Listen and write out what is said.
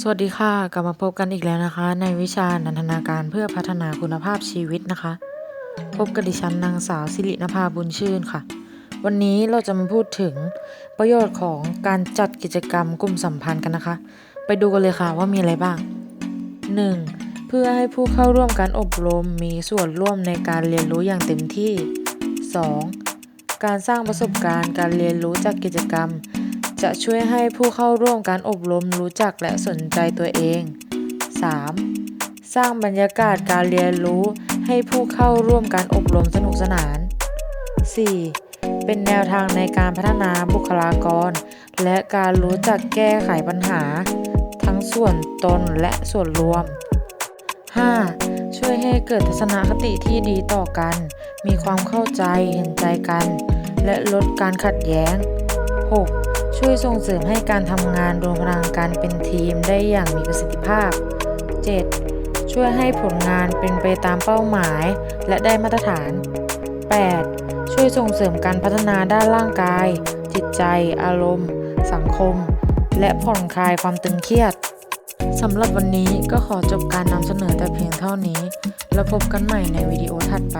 สวัสดีค่ะ กลับมาพบกันอีกแล้วนะคะ ในวิชานันทนาการเพื่อพัฒนาคุณภาพชีวิตนะคะ พบกับดิฉันนางสาวสิรินภาบุญชื่นค่ะ วันนี้เราจะมาพูดถึงประโยชน์ของการจัดกิจกรรมกลุ่มสัมพันธ์กันนะคะ ไปดูกันเลยค่ะว่ามีอะไรบ้าง 1. เพื่อให้ผู้เข้าร่วมการอบรมมีส่วนร่วมในการเรียนรู้อย่างเต็มที่ 2. การสร้างประสบการณ์การเรียนรู้จากกิจกรรม จะช่วยให้ผู้เข้าร่วมการอบรมรู้จักและสนใจตัวเอง 3. สร้างบรรยากาศการเรียนรู้ให้ผู้เข้าร่วมการอบรมสนุกสนาน 4. เป็นแนวทางในการพัฒนาบุคลากร และการรู้จักแก้ไขปัญหา ทั้งส่วนตนและส่วนรวม 5. ช่วยให้เกิดทัศนคติที่ดีต่อกัน มีความเข้าใจเห็นใจกัน และลดการขัดแย้ง 6. ช่วยส่งเสริมให้การทำงานรวมพลังกันเป็นทีมได้อย่างมีประสิทธิภาพ 7. ช่วยให้ผลงานเป็นไปตามเป้าหมายและได้มาตรฐาน 8. ช่วยส่งเสริมการพัฒนาด้านร่างกาย จิตใจ อารมณ์ สังคม และผ่อนคลายความตึงเครียดสำหรับวันนี้ก็ขอจบการนำเสนอแต่เพียงเท่านี้ แล้วพบกันใหม่ในวิดีโอถัดไป